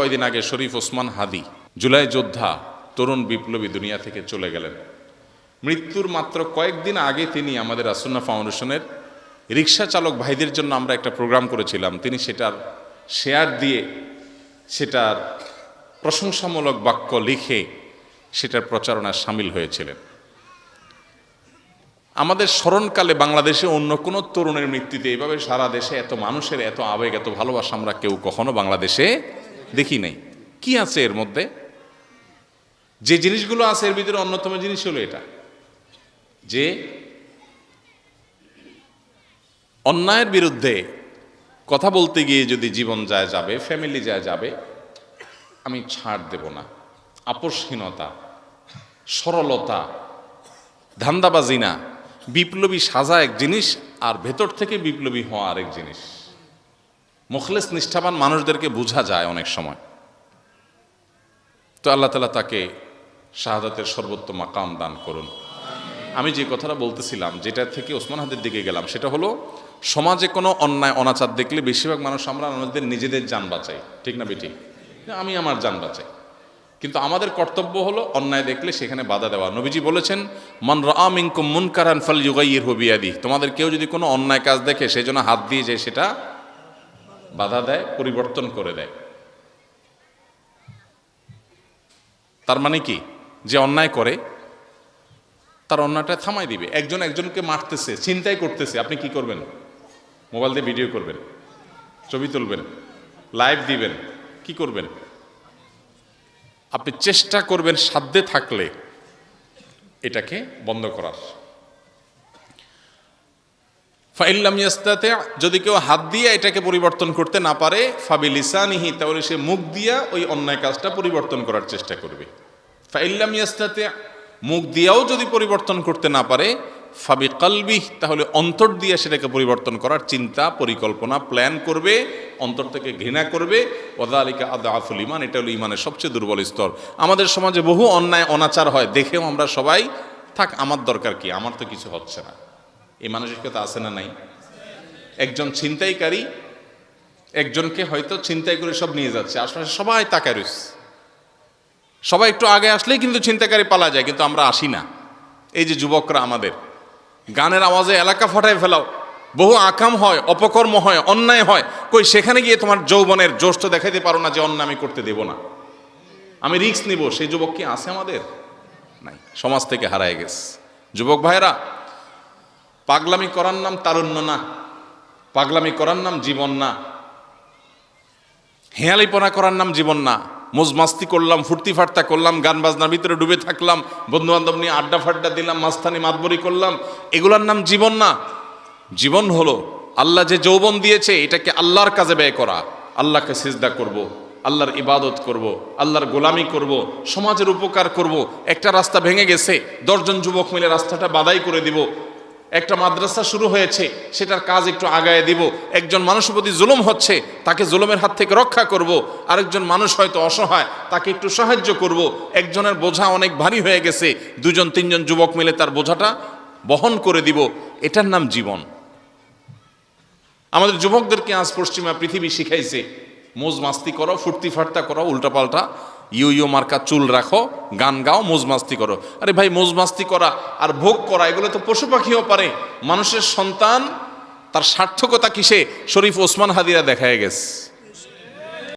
কয়দিন আগে শরীফ ওসমান হাদি, জুলাই যোদ্ধা, তরুণ বিপ্লবী দুনিয়া থেকে চলে গেলেন। মৃত্যুর মাত্র কয়েকদিন আগে তিনি আমাদের আসন্না ফাউন্ডেশনের রিক্সা চালক ভাইদের জন্য আমরা একটা প্রোগ্রাম করেছিলাম। তিনি সেটার শেয়ার দিয়ে সেটার প্রশংসামূলক বাক্য লিখে সেটার প্রচারণায় সামিল হয়েছিলেন। আমাদের স্মরণকালে বাংলাদেশে অন্য কোনো তরুণের মৃত্যুতে এইভাবে সারা দেশে এত মানুষের এত আবেগ, এত ভালোবাসা আমরা কেউ কখনো বাংলাদেশে দেখি নাই। কি আছে এর মধ্যে? যে জিনিসগুলো আছে এর ভিতরে অন্যতম জিনিস হলো এটা। যে অন্যায়ের বিরুদ্ধে কথা বলতে গিয়ে যদি জীবন যায় যাবে ফ্যামিলি যায় যাবে, আমি ছাড় দেব না। আপসহীনতা সরলতা, ধান্দাবাজি না। বিপ্লবী সাজা এক জিনিস আর ভেতর থেকে বিপ্লবী হওয়া আরেক জিনিস। মুখলেস নিষ্ঠাবান মানুষদেরকে বোঝা যায় অনেক সময়। তো আল্লাহ তালা তাকে শাহাদাতের সর্বোত্তম মাকাম দান করুন। আমি যে কথাটা বলতেছিলাম, যেটা থেকে ওসমান হাতের দিকে গেলাম, সেটা হলো, সমাজে কোনো অন্যায়, অনাচার দেখলে বেশিরভাগ মানুষ আমরা আমাদের নিজেদের যান বাঁচাই। ঠিক না বেটি? আমি আমার যান বাঁচাই। কিন্তু আমাদের কর্তব্য হলো অন্যায় দেখলে সেখানে বাধা দেওয়া। নবীজি বলেছেন, মন রামিংকুম মুন কারান ফল যুগাইয়ের হবিয়াদি তোমাদের কেউ যদি কোনো অন্যায় কাজ দেখে সেই জন্য হাত দিয়ে যায়, সেটা বাধা দেয়, পরিবর্তন করে দেয়। তার মানে কি? যে অন্যায় করে, তার অন্যায়টা থামাই দিবে। একজন একজনকে মারতেছে চিন্তাই করতেছে। আপনি কি করবেন? মোবাইল দিয়ে ভিডিও করবেন, ছবি তুলবেন, লাইভ দিবেন, কি করবেন? আপনি চেষ্টা করবেন সাধ্যে থাকলে এটাকে বন্ধ করার। ফাইল্লাম ইয়াস্তাতে, যদি কেউ হাত দিয়ে এটাকে পরিবর্তন করতে না পারে ফাবি লিসানিহি তাহলে সে মুখ দিয়া ওই অন্যায় কাজটা পরিবর্তন করার চেষ্টা করবে। ফাইল্লাম ইয়াস্তাতে, মুখ দিয়াও যদি পরিবর্তন করতে না পারে ফাবি কালবি তাহলে অন্তর দিয়ে সেটাকে পরিবর্তন করার চিন্তা, পরিকল্পনা, প্ল্যান করবে, অন্তর থেকে ঘৃণা করবে। ওদালিকা আদা আফুল ইমান এটা হলো ইমানের সবচেয়ে দুর্বল স্তর। আমাদের সমাজে বহু অন্যায়, অনাচার হয়, দেখেও আমরা সবাই, থাক, আমার দরকার কি? আমার তো কিছু হচ্ছে না। এই মানসিকতা আছে না নাই? একজন ছিনতাইকারী, একজনকে হয়তো ছিনতাই করে সব নিয়ে যাচ্ছে, আশপাশে সবাই তাকায় রয়েছে। সবাই একটু আগে আসলেই কিন্তু ছিনতাইকারী পালা যায়, কিন্তু আমরা আসি না। এই যে যুবকরা আমাদের, গানের আওয়াজে এলাকা ফাটায় ফেলাও। বহু আকাম হয়, অপকর্ম হয়, অন্যায় হয়। কই, সেখানে গিয়ে তোমার যৌবনের জোশ তো দেখাইতে পারো না যে অন্য আমি করতে দেব না। আমি রিস্ক নিব, সেই যুবক কি আছে আমাদের? নাই, সমাজ থেকে হারায় গেছে। যুবক ভাইরা পাগলামি করার নাম তারুণ্য না পাগলামি করার নাম জীবন না হেয়ালিপনা করার নাম জীবন না মোজমাস্তি করলাম ফুর্তি ফার্তা করলাম গান বাজনার ভিতরে ডুবে থাকলাম বন্ধু বান্ধব নিয়ে আড্ডা ফাড্ডা দিলাম, মাস্তানি মাতবরি করলাম, এগুলোর নাম জীবন না জীবন হলো আল্লাহ যে যৌবন দিয়েছে, এটাকে আল্লাহর কাজে ব্যয় করা আল্লাহকে সিজদা করব। আল্লাহর ইবাদত করব। আল্লাহর গোলামি করব। সমাজের উপকার করব। একটা রাস্তা ভেঙে গেছে, দশজন যুবক মিলে রাস্তাটা বাদাই করে দিব একটা মাদ্রাসা শুরু হয়েছে, সেটার কাজ একটু আগায় দিব। একজন মানুষের প্রতি জুলুম হচ্ছে, তাকে জুলুমের হাত থেকে রক্ষা করব। আরেকজন মানুষ হয়তো অসহায়, তাকে একটু সাহায্য করব। একজনের বোঝা অনেক ভারী হয়ে গেছে, দুজন, তিনজন যুবক মিলে তার বোঝাটা বহন করে দিব। এটার নাম জীবন। আমাদের যুবকদেরকে আজ পশ্চিমা পৃথিবী শিখাইছে, মোজ মাস্তি করো, ফুর্তি ফার্তা করো, উল্টাপাল্টা। ইউ ইউ মার্কা চুল রাখো, গান গাও, মোজমাস্তি করো। আরে ভাই, মোজমাস্তি করা আর ভোগ করা, এগুলো তো পশু পাখিও পারে। মানুষের সন্তান, তার সার্থকতা কিসে? শরীফ ওসমান হাদিরা দেখায় গেছে।